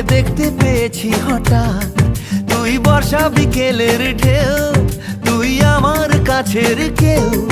দেখতে পেয়েছি হঠাৎ। তুই বর্ষা বিকেলের ঢেউ, তুই আমার কাছের কেউ,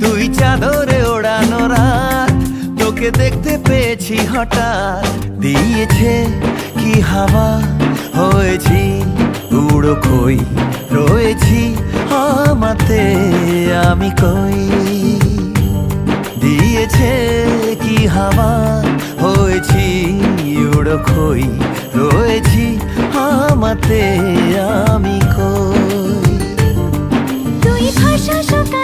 তুই চাদরে ওড়ানো রাত, তোকে দেখতে পেয়েছি হঠাৎ। দিয়েছে কি হাওয়া? হয়েছি উড়ো কই রয়েছি আমাতে, আমি কই? দিয়েছে কি হাওয়া? হয়েছি উড়ো খই রয়েছি আমাতে আমি কই? তুই ভাষা সকালের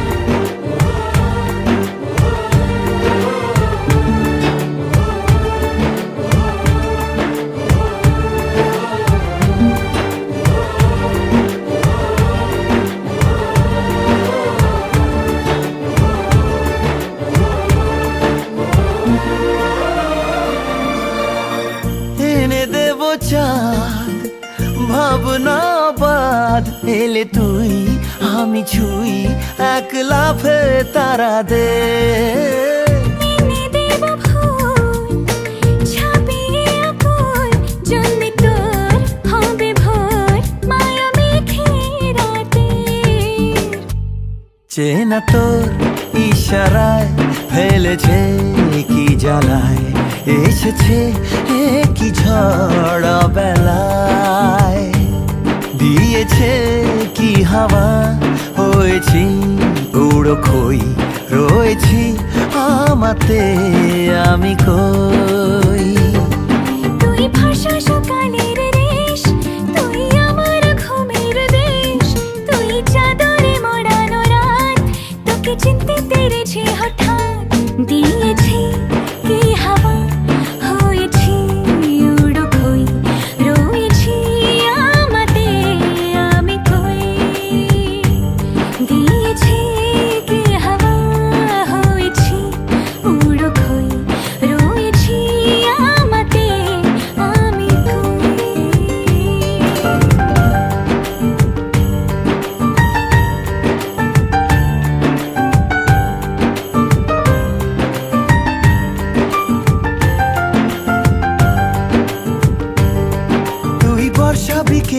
চাঁদ ভাবনা বাদ এলে তুই আমি ছুই এক লাফে তারা দে। চেনা তোর ইশারায় ফেলেছে জ্বালায়, এসেছে কি ঝড় বেলায়। দিয়েছে কি হাওয়া, হয়েছি উড়ো খই রয়েছি আমাতে আমি কই।